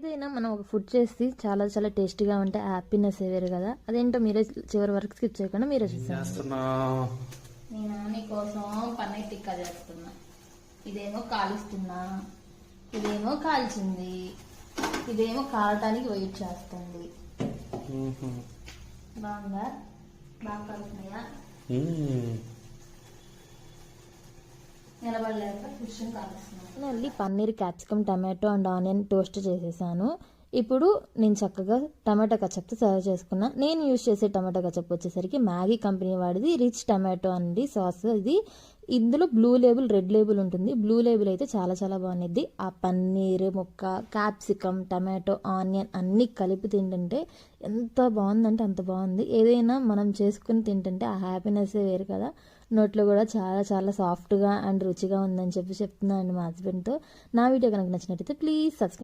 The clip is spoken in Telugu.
ఏదైనా మనం ఒక ఫుడ్ చేసి చాలా చాలా టేస్టీగా ఉంటే హ్యాపీనెస్ వేరు కదా. అదేంటో మీరే చివరి వరకు స్కిప్ చేయకుండా మీరే నేను నీకోసం పన్నీర్ టిక్కా చేస్తున్నా. ఇదేమో కాలుస్తున్నా. ఇదేమో కాల్చింది. ఇదేమో కాలటానికి వెయిట్ చేస్తుంది. బాగుందా? బాగా కాలుతున్నాయా? మళ్ళీ paneer capsicum tomato and onion toast చేసేసాను. ఇప్పుడు నేను చక్కగా టమాటో కచప్తో సర్వ్ చేసుకున్నా. నేను యూజ్ చేసే టమాటో కచప్ వచ్చేసరికి మ్యాగీ కంపెనీ వాడిది రిచ్ టమాటో అండి సాస్ ఇది ఇందులో బ్లూ లేబుల్ రెడ్ లేబుల్ ఉంటుంది. బ్లూ లేబుల్ అయితే చాలా చాలా బాగుంది ఆ పన్నీర్ ముక్క క్యాప్సికమ్ టమాటో ఆనియన్ అన్నీ కలిపి తింటుంటే ఎంత బాగుందంటే అంత బాగుంది. ఏదైనా మనం చేసుకుని తింటుంటే ఆ హ్యాపీనెస్ వేరు కదా. నోట్లో కూడా చాలా చాలా సాఫ్ట్గా అండ్ రుచిగా ఉందని చెప్పి చెప్తున్నాను మా హస్బెండ్తో నా వీడియో కనుక నచ్చినట్టయితే ప్లీజ్ సబ్స్క్రైబ్